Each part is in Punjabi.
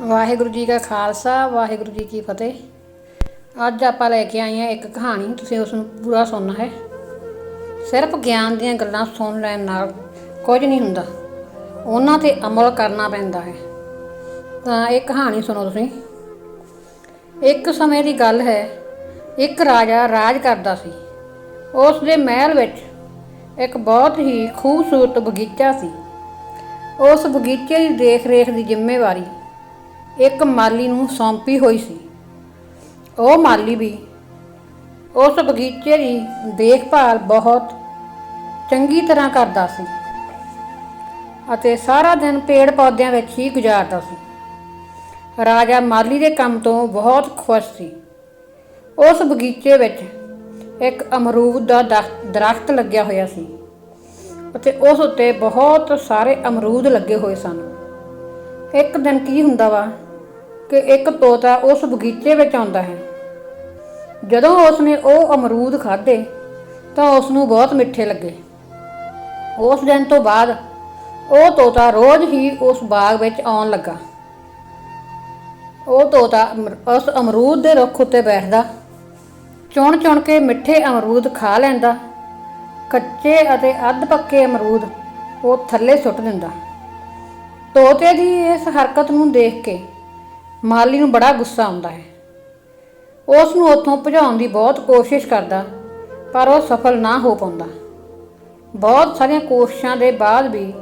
ਵਾਹਿਗੁਰੂ ਜੀ ਕਾ ਖਾਲਸਾ, ਵਾਹਿਗੁਰੂ ਜੀ ਕੀ ਫਤਿਹ। ਅੱਜ ਆਪਾਂ ਲੈ ਕੇ ਆਏ ਹਾਂ ਇੱਕ ਕਹਾਣੀ, ਤੁਸੀਂ ਉਸ ਨੂੰ ਪੂਰਾ ਸੁਣਨਾ ਹੈ। ਸਿਰਫ ਗਿਆਨ ਦੀਆਂ ਗੱਲਾਂ ਸੁਣ ਲੈਣ ਨਾਲ ਕੁਝ ਨਹੀਂ ਹੁੰਦਾ। ਉਹਨਾਂ ਤੇ ਅਮਲ ਕਰਨਾ ਪੈਂਦਾ ਹੈ। ਤਾਂ ਇਹ ਕਹਾਣੀ ਸੁਣੋ ਤੁਸੀਂ। ਇੱਕ ਸਮੇਂ ਦੀ ਗੱਲ ਹੈ, ਇੱਕ ਰਾਜਾ ਰਾਜ ਕਰਦਾ ਸੀ। ਉਸ ਦੇ ਮਹਿਲ ਵਿੱਚ ਇੱਕ ਬਹੁਤ ਹੀ ਖੂਬਸੂਰਤ ਬਗੀਚਾ ਸੀ। ਉਸ ਬਗੀਚੇ ਦੀ ਦੇਖ-ਰੇਖ ਦੀ ਜ਼ਿੰਮੇਵਾਰੀ ਇੱਕ ਮਾਲੀ ਨੂੰ ਸੌਂਪੀ ਹੋਈ ਸੀ। ਉਹ ਮਾਲੀ ਵੀ ਉਸ ਬਗੀਚੇ ਦੀ ਦੇਖਭਾਲ ਬਹੁਤ ਚੰਗੀ ਤਰ੍ਹਾਂ ਕਰਦਾ ਸੀ ਅਤੇ ਸਾਰਾ ਦਿਨ ਪੇੜ ਪੌਦਿਆਂ ਵਿੱਚ ਹੀ ਗੁਜ਼ਾਰਦਾ ਸੀ। ਰਾਜਾ ਮਾਲੀ ਦੇ ਕੰਮ ਤੋਂ ਬਹੁਤ ਖੁਸ਼ ਸੀ। ਉਸ ਬਗੀਚੇ ਵਿੱਚ ਇੱਕ ਅਮਰੂਦ ਦਾ ਦਖ- ਦਰਖਤ ਲੱਗਿਆ ਹੋਇਆ ਸੀ ਅਤੇ ਉਸ ਉੱਤੇ ਬਹੁਤ ਸਾਰੇ ਅਮਰੂਦ ਲੱਗੇ ਹੋਏ ਸਨ। ਇੱਕ ਦਿਨ ਕੀ ਹੁੰਦਾ ਵਾ? ਕਿ ਇੱਕ ਤੋਤਾ ਉਸ ਬਗੀਚੇ ਵਿੱਚ ਆਉਂਦਾ ਹੈ। ਜਦੋਂ ਉਸਨੇ ਉਹ ਅਮਰੂਦ ਖਾਧੇ, ਤਾਂ ਉਸ ਨੂੰ ਬਹੁਤ ਮਿੱਠੇ ਲੱਗੇ। ਉਸ ਦਿਨ ਤੋਂ ਬਾਅਦ ਉਹ ਤੋਤਾ ਰੋਜ਼ ਹੀ ਉਸ ਬਾਗ ਵਿੱਚ ਆਉਣ ਲੱਗਾ। ਉਹ ਤੋਤਾ ਉਸ ਅਮਰੂਦ ਦੇ ਰੁੱਖ ਉੱਤੇ ਬੈਠਦਾ ਚੁਣ ਚੁਣ ਕੇ ਮਿੱਠੇ ਅਮਰੂਦ ਖਾ ਲੈਂਦਾ, ਕੱਚੇ ਅਤੇ ਅੱਧ ਪੱਕੇ ਅਮਰੂਦ ਉਹ ਥੱਲੇ ਸੁੱਟ ਦਿੰਦਾ। ਤੋਤੇ ਦੀ ਇਸ ਹਰਕਤ ਨੂੰ ਦੇਖ ਕੇ ਮਾਲੀ ਨੂੰ ਬੜਾ ਗੁੱਸਾ ਆਉਂਦਾ ਹੈ। ਉਸ ਨੂੰ ਉੱਥੋਂ ਭਜਾਉਣ ਦੀ ਬਹੁਤ ਕੋਸ਼ਿਸ਼ ਕਰਦਾ, ਪਰ ਉਹ ਸਫਲ ਨਾ ਹੋ ਪਾਉਂਦਾ। ਬਹੁਤ ਸਾਰੀਆਂ ਕੋਸ਼ਿਸ਼ਾਂ ਦੇ ਬਾਅਦ ਵੀ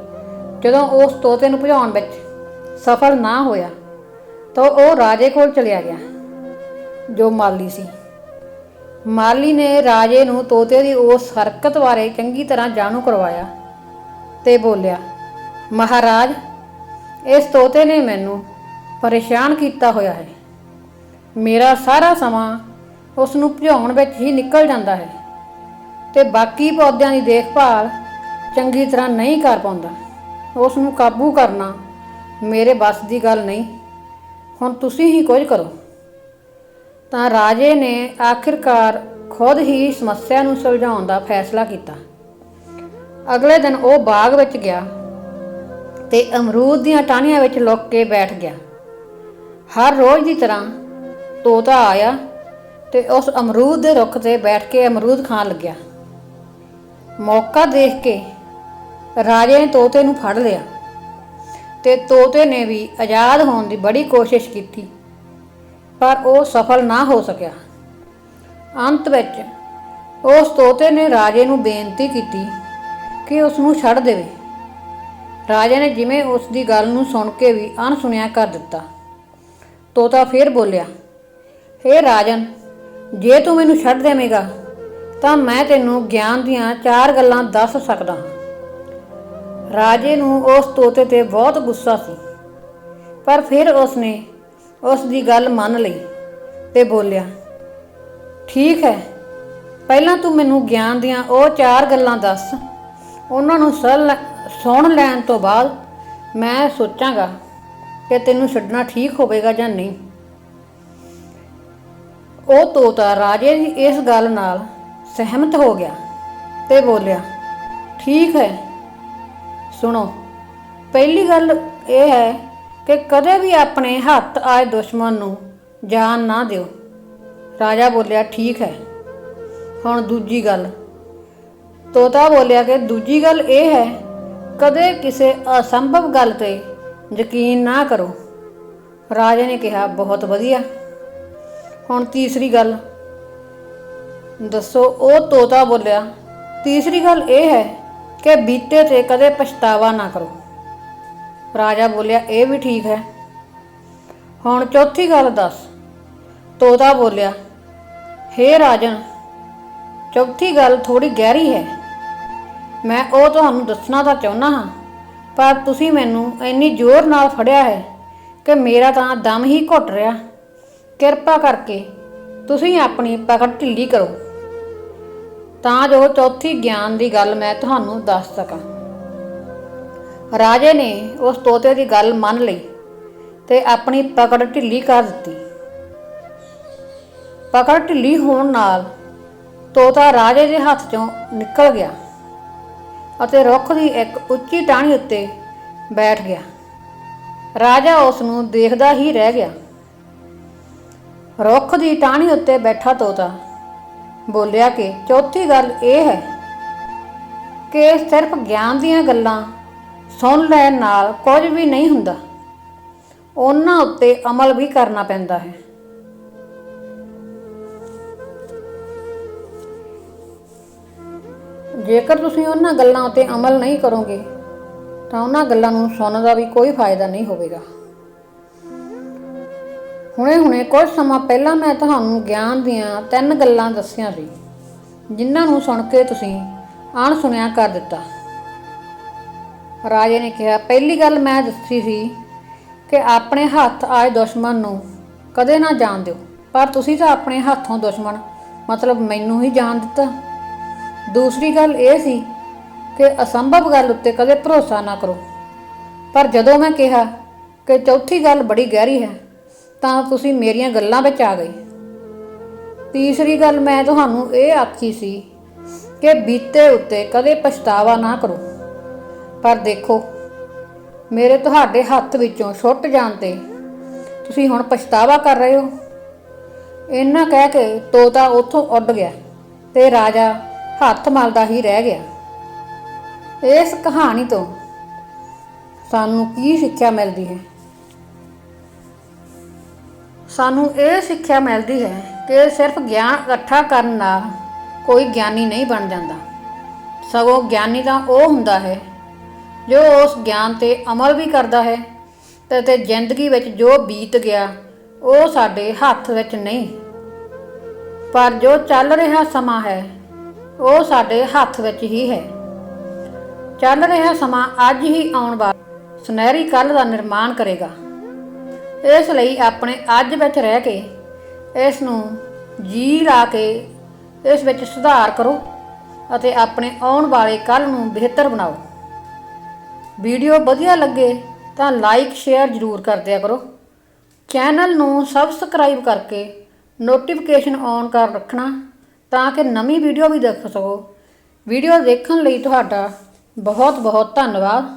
ਜਦੋਂ ਉਸ ਤੋਤੇ ਨੂੰ ਭਜਾਉਣ ਵਿੱਚ ਸਫਲ ਨਾ ਹੋਇਆ, ਤਾਂ ਉਹ ਰਾਜੇ ਕੋਲ ਚਲਿਆ ਗਿਆ, ਜੋ ਮਾਲੀ ਸੀ। ਮਾਲੀ ਨੇ ਰਾਜੇ ਨੂੰ ਤੋਤੇ ਦੀ ਉਸ ਹਰਕਤ ਬਾਰੇ ਚੰਗੀ ਤਰ੍ਹਾਂ ਜਾਣੂ ਕਰਵਾਇਆ ਤੇ ਬੋਲਿਆ, ਮਹਾਰਾਜ, ਇਸ ਤੋਤੇ ਨੇ ਮੈਨੂੰ ਪਰੇਸ਼ਾਨ ਕੀਤਾ ਹੋਇਆ ਹੈ। ਮੇਰਾ ਸਾਰਾ ਸਮਾਂ ਉਸ ਨੂੰ ਭਜਾਉਣ ਵਿੱਚ ਹੀ ਨਿਕਲ ਜਾਂਦਾ ਹੈ ਤੇ ਬਾਕੀ ਪੌਦਿਆਂ ਦੀ ਦੇਖਭਾਲ ਚੰਗੀ ਤਰ੍ਹਾਂ ਨਹੀਂ ਕਰ ਪਾਉਂਦਾ। ਉਸ ਨੂੰ ਕਾਬੂ ਕਰਨਾ ਮੇਰੇ ਵੱਸ ਦੀ ਗੱਲ ਨਹੀਂ। ਹੁਣ ਤੁਸੀਂ ਹੀ ਕੁਝ ਕਰੋ। ਤਾਂ ਰਾਜੇ ਨੇ ਆਖਿਰਕਾਰ ਖੁਦ ਹੀ ਸਮੱਸਿਆ ਨੂੰ ਸੁਲਝਾਉਣ ਦਾ ਫੈਸਲਾ ਕੀਤਾ। ਅਗਲੇ ਦਿਨ ਉਹ ਬਾਗ ਵਿੱਚ ਗਿਆ ਤੇ ਅਮਰੂਦ ਦੀਆਂ ਟਾਹਣੀਆਂ ਵਿੱਚ ਲੁੱਕ ਕੇ ਬੈਠ ਗਿਆ। ਹਰ ਰੋਜ਼ ਦੀ ਤਰ੍ਹਾਂ ਤੋਤਾ ਆਇਆ ਤੇ ਉਸ ਅਮਰੂਦ ਦੇ ਰੁੱਖ ਤੇ ਬੈਠ ਕੇ ਅਮਰੂਦ ਖਾਣ ਲੱਗਿਆ। ਮੌਕਾ ਦੇਖ ਕੇ ਰਾਜੇ ਨੇ ਤੋਤੇ ਨੂੰ ਫੜ ਲਿਆ ਤੇ ਤੋਤੇ ਨੇ ਵੀ ਆਜ਼ਾਦ ਹੋਣ ਦੀ ਬੜੀ ਕੋਸ਼ਿਸ਼ ਕੀਤੀ, ਪਰ ਉਹ ਸਫਲ ਨਾ ਹੋ ਸਕਿਆ। ਅੰਤ ਵਿੱਚ ਉਸ ਤੋਤੇ ਨੇ ਰਾਜੇ ਨੂੰ ਬੇਨਤੀ ਕੀਤੀ ਕਿ ਉਸ ਨੂੰ ਛੱਡ ਦੇਵੇ। ਰਾਜੇ ਨੇ ਜਿਵੇਂ ਉਸ ਦੀ ਗੱਲ ਨੂੰ ਸੁਣ ਕੇ ਵੀ ਅਣਸੁਣਿਆ ਕਰ ਦਿੱਤਾ। ਤੋਤਾ ਫੇਰ ਬੋਲਿਆ, ਹੇ ਰਾਜਨ, ਜੇ ਤੂੰ ਮੈਨੂੰ ਛੱਡ ਦੇਵੇਂਗਾ, ਤਾਂ ਮੈਂ ਤੈਨੂੰ ਗਿਆਨ ਦੀਆਂ ਚਾਰ ਗੱਲਾਂ ਦੱਸ ਸਕਦਾ ਹਾਂ। ਰਾਜੇ ਨੂੰ ਉਸ ਤੋਤੇ ਤੇ ਬਹੁਤ ਗੁੱਸਾ ਸੀ, ਪਰ ਫਿਰ ਉਸਨੇ ਉਸ ਦੀ ਗੱਲ ਮੰਨ ਲਈ ਤੇ ਬੋਲਿਆ, ਠੀਕ ਹੈ, ਪਹਿਲਾਂ ਤੂੰ ਮੈਨੂੰ ਗਿਆਨ ਦੀਆਂ ਉਹ ਚਾਰ ਗੱਲਾਂ ਦੱਸ, ਉਹਨਾਂ ਨੂੰ ਸਲ- ਸੁਣ ਲੈਣ ਤੋਂ ਬਾਅਦ ਮੈਂ ਸੋਚਾਂਗਾ ਕਿ ਤੈਨੂੰ ਛੱਡਣਾ ਠੀਕ ਹੋਵੇਗਾ ਜਾਂ ਨਹੀਂ। ਉਹ ਤੋਤਾ ਰਾਜੇ ਦੀ ਇਸ ਗੱਲ ਨਾਲ ਸਹਿਮਤ ਹੋ ਗਿਆ ਤੇ ਬੋਲਿਆ, ਠੀਕ ਹੈ। ਸੁਣੋ, ਪਹਿਲੀ ਗੱਲ ਇਹ ਹੈ ਕਿ ਕਦੇ ਵੀ ਆਪਣੇ ਹੱਥ ਆਏ ਦੁਸ਼ਮਣ ਨੂੰ ਜਾਨ ਨਾ ਦਿਓ। ਰਾਜਾ ਬੋਲਿਆ, ਠੀਕ ਹੈ। ਹੁਣ ਦੂਜੀ ਗੱਲ, ਤੋਤਾ ਬੋਲਿਆ ਕਿ ਦੂਜੀ ਗੱਲ ਇਹ ਹੈ, ਕਦੇ ਕਿਸੇ ਅਸੰਭਵ ਗੱਲ ਤੇ ਯਕੀਨ ਨਾ ਕਰੋ। ਰਾਜੇ ਨੇ ਕਿਹਾ, ਬਹੁਤ ਵਧੀਆ। ਹੁਣ ਤੀਸਰੀ ਗੱਲ। ਦੱਸੋ, ਉਹ ਤੋਤਾ ਬੋਲਿਆ, ਤੀਸਰੀ ਗੱਲ ਇਹ ਹੈ ਕਿ ਬੀਤੇ ਤੇ ਕਦੇ ਪਛਤਾਵਾ ਨਾ ਕਰੋ। ਰਾਜਾ ਬੋਲਿਆ, ਇਹ ਵੀ ਠੀਕ ਹੈ। ਹੁਣ ਚੌਥੀ ਗੱਲ ਦੱਸ। ਤੋਤਾ ਬੋਲਿਆ, ਹੇ ਰਾਜਨ, ਚੌਥੀ ਗੱਲ ਥੋੜੀ ਗਹਿਰੀ ਹੈ। ਮੈਂ ਉਹ ਤੁਹਾਨੂੰ ਦੱਸਣਾ ਤਾਂ ਚਾਹੁੰਦਾ ਹਾਂ। ਪਰ ਤੁਸੀਂ ਮੈਨੂੰ ਇੰਨੀ ਜ਼ੋਰ ਨਾਲ ਫੜਿਆ ਹੈ ਕਿ ਮੇਰਾ ਤਾਂ ਦਮ ਹੀ ਘੁੱਟ ਰਿਹਾ। ਕਿਰਪਾ ਕਰਕੇ ਤੁਸੀਂ ਆਪਣੀ ਪਕੜ ਢਿੱਲੀ ਕਰੋ। ਤਾਂ ਜੋ ਚੌਥੀ ਗਿਆਨ ਦੀ ਗੱਲ ਮੈਂ ਤੁਹਾਨੂੰ ਦੱਸ ਸਕਾਂ। ਰਾਜੇ ਨੇ ਉਸ ਤੋਤੇ ਦੀ ਗੱਲ ਮੰਨ ਲਈ ਤੇ ਆਪਣੀ ਪਕੜ ਢਿੱਲੀ ਕਰ ਦਿੱਤੀ। ਪਕੜ ਢਿੱਲੀ ਹੋਣ ਨਾਲ ਤੋਤਾ ਰਾਜੇ ਦੇ ਹੱਥ ਚੋਂ ਨਿਕਲ ਗਿਆ। ਅਤੇ ਰੁੱਖ ਦੀ ਇੱਕ ਉੱਚੀ ਟਾਹਣੀ ਉੱਤੇ ਬੈਠ ਗਿਆ। ਰਾਜਾ ਉਸ ਨੂੰ ਦੇਖਦਾ ਹੀ ਰਹਿ ਗਿਆ। ਰੁੱਖ ਦੀ ਟਾਹਣੀ ਉੱਤੇ ਬੈਠਾ ਤੋਤਾ ਬੋਲਿਆ ਕਿ ਚੌਥੀ ਗੱਲ ਇਹ ਹੈ ਕਿ ਸਿਰਫ ਗਿਆਨ ਦੀਆਂ ਗੱਲਾਂ ਸੁਣ ਲੈਣ ਨਾਲ ਕੁਝ ਵੀ ਨਹੀਂ ਹੁੰਦਾ। ਉਹਨਾਂ ਉੱਤੇ ਅਮਲ ਵੀ ਕਰਨਾ ਪੈਂਦਾ ਹੈ। ਜੇਕਰ ਤੁਸੀਂ ਉਹਨਾਂ ਗੱਲਾਂ ਉੱਤੇ ਅਮਲ ਨਹੀਂ ਕਰੋਗੇ, ਤਾਂ ਉਹਨਾਂ ਗੱਲਾਂ ਨੂੰ ਸੁਣਨ ਦਾ ਵੀ ਕੋਈ ਫਾਇਦਾ ਨਹੀਂ ਹੋਵੇਗਾ। ਹੁਣੇ-ਹੁਣੇ ਕੁਝ ਸਮਾਂ ਪਹਿਲਾਂ ਮੈਂ ਤੁਹਾਨੂੰ ਗਿਆਨ ਦੀਆਂ ਤਿੰਨ ਗੱਲਾਂ ਦੱਸੀਆਂ ਸੀ, ਜਿਨ੍ਹਾਂ ਨੂੰ ਸੁਣ ਕੇ ਤੁਸੀਂ ਅਣ ਸੁਣਿਆ ਕਰ ਦਿੱਤਾ। ਰਾਜੇ ਨੇ ਕਿਹਾ, ਪਹਿਲੀ ਗੱਲ ਮੈਂ ਦੱਸੀ ਸੀ ਕਿ ਆਪਣੇ ਹੱਥ ਆਏ ਦੁਸ਼ਮਣ ਨੂੰ ਕਦੇ ਨਾ ਜਾਣ ਦਿਓ, ਪਰ ਤੁਸੀਂ ਤਾਂ ਆਪਣੇ ਹੱਥੋਂ ਦੁਸ਼ਮਣ, ਮਤਲਬ ਮੈਨੂੰ ਹੀ ਜਾਣ ਦਿੱਤਾ। ਦੂਸਰੀ ਗੱਲ ਇਹ ਸੀ ਕਿ ਅਸੰਭਵ ਗੱਲ ਉੱਤੇ ਕਦੇ ਭਰੋਸਾ ਨਾ ਕਰੋ। ਪਰ ਜਦੋਂ ਮੈਂ ਕਿਹਾ ਕਿ ਚੌਥੀ ਗੱਲ ਬੜੀ ਗਹਿਰੀ ਹੈ, ਤਾਂ ਤੁਸੀਂ ਮੇਰੀਆਂ ਗੱਲਾਂ ਵਿੱਚ ਆ ਗਏ। ਤੀਸਰੀ ਗੱਲ ਮੈਂ ਤੁਹਾਨੂੰ ਇਹ ਆਖੀ ਸੀ ਕਿ ਬੀਤੇ ਉੱਤੇ ਕਦੇ ਪਛਤਾਵਾ ਨਾ ਕਰੋ। ਪਰ ਦੇਖੋ, ਮੇਰੇ ਤੁਹਾਡੇ ਹੱਥ ਵਿੱਚੋਂ ਛੁੱਟ ਜਾਣ ਤੇ ਤੁਸੀਂ ਹੁਣ ਪਛਤਾਵਾ ਕਰ ਰਹੇ ਹੋ। ਇਹਨਾਂ ਕਹਿ ਕੇ ਤੋਤਾ ਉੱਥੋਂ ਉੱਡ ਗਿਆ ਤੇ ਰਾਜਾ ਹੱਥ ਮਲਦਾ ਹੀ ਰਹਿ ਗਿਆ। ਇਸ ਕਹਾਣੀ ਤੋਂ ਸਾਨੂੰ ਕੀ ਸਿੱਖਿਆ ਮਿਲਦੀ ਹੈ? ਸਾਨੂੰ ਇਹ ਸਿੱਖਿਆ ਮਿਲਦੀ ਹੈ ਕਿ ਸਿਰਫ ਗਿਆਨ ਇਕੱਠਾ ਕਰਨ ਨਾਲ ਕੋਈ ਗਿਆਨੀ ਨਹੀਂ ਬਣ ਜਾਂਦਾ। ਸਗੋਂ ਗਿਆਨੀ ਤਾਂ ਉਹ ਹੁੰਦਾ ਹੈ ਜੋ ਉਸ ਗਿਆਨ ਤੇ ਅਮਲ ਵੀ ਕਰਦਾ ਹੈ ਤੇ ਤੇ ਜ਼ਿੰਦਗੀ ਵਿੱਚ ਜੋ ਬੀਤ ਗਿਆ ਉਹ ਸਾਡੇ ਹੱਥ ਵਿੱਚ ਨਹੀਂ। ਪਰ ਜੋ ਚੱਲ ਰਿਹਾ ਸਮਾਂ ਹੈ ਉਹ ਸਾਡੇ ਹੱਥ ਵਿੱਚ ਹੀ ਹੈ। ਚੱਲ ਰਿਹਾ ਸਮਾਂ ਅੱਜ ਹੀ ਆਉਣ ਵਾਲਾ। ਸੁਨਹਿਰੀ ਕੱਲ ਦਾ ਨਿਰਮਾਣ ਕਰੇਗਾ। ਇਸ ਲਈ ਆਪਣੇ ਅੱਜ ਵਿੱਚ ਰਹਿ ਕੇ ਇਸ ਨੂੰ ਜੀ ਲਾ ਕੇ ਇਸ ਵਿੱਚ ਸੁਧਾਰ ਕਰੋ ਅਤੇ ਆਪਣੇ ਆਉਣ ਵਾਲੇ ਕੱਲ ਨੂੰ ਬਿਹਤਰ ਬਣਾਓ। ਵੀਡੀਓ ਵਧੀਆ ਲੱਗੇ ਤਾਂ ਲਾਈਕ, ਸ਼ੇਅਰ ਜ਼ਰੂਰ ਕਰ ਦਿਆ ਕਰੋ। ਚੈਨਲ ਨੂੰ ਸਬਸਕ੍ਰਾਈਬ ਕਰਕੇ ਨੋਟੀਫਿਕੇਸ਼ਨ ਔਨ ਕਰ ਰੱਖਣਾ। ਤਾਂ ਕਿ ਨਵੀਂ ਵੀਡੀਓ ਵੀ ਦੇਖ ਸਕੋ। ਵੀਡੀਓ ਦੇਖਣ ਲਈ ਤੁਹਾਡਾ ਬਹੁਤ ਬਹੁਤ ਧੰਨਵਾਦ।